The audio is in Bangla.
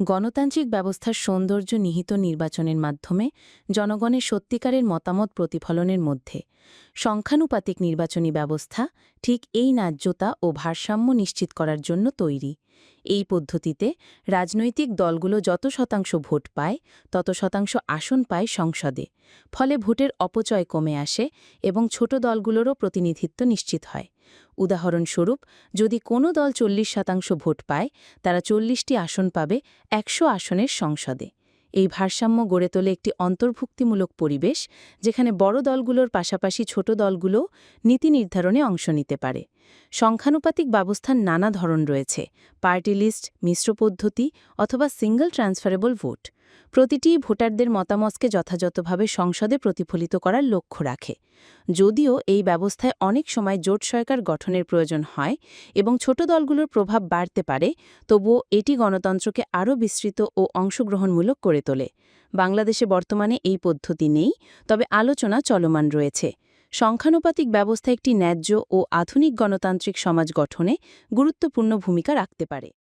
গণতান্ত্রিক ব্যবস্থার সৌন্দর্য নিহিত নির্বাচনের মাধ্যমে জনগণের সত্যিকারের মতামত প্রতিফলনের মধ্যে। সংখ্যানুপাতিক নির্বাচনী ব্যবস্থা ঠিক এই ন্যায্যতা ও ভারসাম্য নিশ্চিত করার জন্য তৈরি। এই পদ্ধতিতে রাজনৈতিক দলগুলো যত শতাংশ ভোট পায়, তত শতাংশ আসন পায় সংসদে। ফলে ভোটের অপচয় কমে আসে এবং ছোট দলগুলোরও প্রতিনিধিত্ব নিশ্চিত হয়। উদাহরণস্বরূপ, যদি কোনো দল চল্লিশ শতাংশ ভোট পায়, তারা চল্লিশটি আসন পাবে একশো আসনের সংসদে। এই ভারসাম্য গড়ে তোলে একটি অন্তর্ভুক্তিমূলক পরিবেশ, যেখানে বড় দলগুলোর পাশাপাশি ছোট দলগুলো নীতি নির্ধারণে অংশ নিতে পারে। সংখ্যানুপাতিক ব্যবস্থার নানা ধরন রয়েছে, পার্টি লিস্ট, মিশ্র পদ্ধতি অথবা সিঙ্গল ট্রান্সফারেবল ভোট। প্রতিটি ভোটারদের মতামতকে যথাযথভাবে সংসদে প্রতিফলিত করার লক্ষ্য রাখে। যদিও এই ব্যবস্থায় অনেক সময় জোট সরকার গঠনের প্রয়োজন হয় এবং ছোট দলগুলোর প্রভাব বাড়তে পারে, তবুও এটি গণতন্ত্রকে আরও বিস্তৃত ও অংশগ্রহণমূলক করে তোলে। বাংলাদেশে বর্তমানে এই পদ্ধতি নেই, তবে আলোচনা চলমান রয়েছে। সংখ্যানুপাতিক ব্যবস্থা একটি ন্যায্য ও আধুনিক গণতান্ত্রিক সমাজ গঠনে গুরুত্বপূর্ণ ভূমিকা রাখতে পারে।